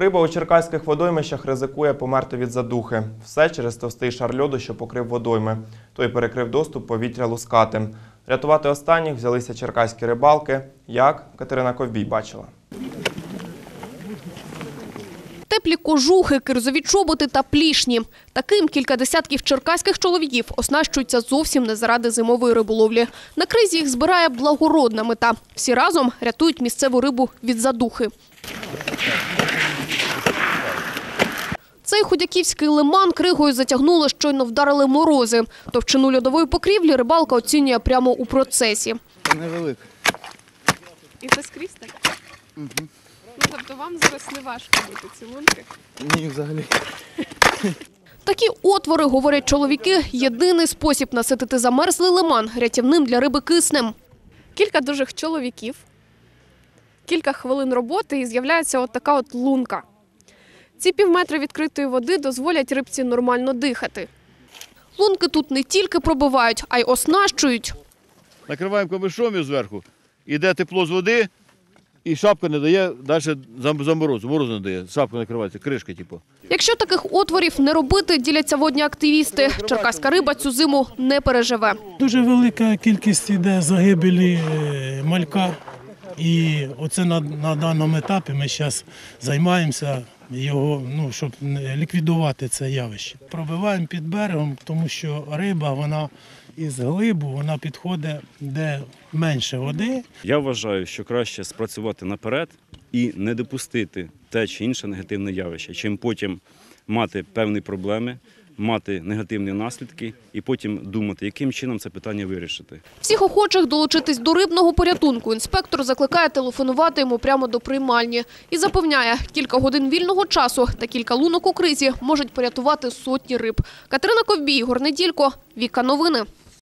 Риба у черкаських водоймищах ризикує померти від задухи. Все через товстий шар льоду, що покрив водойми. Той перекрив доступ повітря лускатим. Рятувати останніх взялися черкаські рибалки. Як Катерина Ковбій бачила. Теплі кожухи, кирзові чоботи та плішні. Таким кілька десятків черкаських чоловіків оснащуються зовсім не заради зимової риболовлі. На кризі їх збирає благородна мета. Всі разом рятують місцеву рибу від задухи. Цей худяківський лиман кригою затягнуло, щойно вдарили морози. Товщину льодової покрівлі рибалка оцінює прямо у процесі. Невелика. І це скрізь так? Ну, тобто вам зараз не важко бути ці лунки? Ні, взагалі. Такі отвори, говорять чоловіки, єдиний спосіб наситити замерзлий лиман рятівним для риби киснем. Кілька дужих чоловіків, кілька хвилин роботи і з'являється от така от лунка. Ці півметри відкритої води дозволять рибці нормально дихати. Лунки тут не тільки пробивають, а й оснащують. накриваємо камишом зверху. Іде тепло з води, і шапка не дає далі зам- заморозу. Морозу не дає. Шапка накривається, кришка, типу. Якщо таких отворів не робити, діляться водні активісти. Черкаська риба цю зиму не переживе. Дуже велика кількість іде загибелі е, малька. І оце на, на даному етапі ми зараз займаємося його, ну, щоб ліквідувати це явище. Пробиваємо під берегом, тому що риба вона із глибу вона підходить де менше води, Я вважаю, що краще спрацювати наперед і не допустити те чи інше негативне явище, чим потім мати певні проблеми, мати негативні наслідки і потім думати, яким чином це питання вирішити. Всіх охочих долучитись до рибного порятунку інспектор закликає телефонувати йому прямо до приймальні. І запевняє, кілька годин вільного часу та кілька лунок у кризі можуть порятувати сотні риб. Катерина Ковбій, Ігор Віка Новини.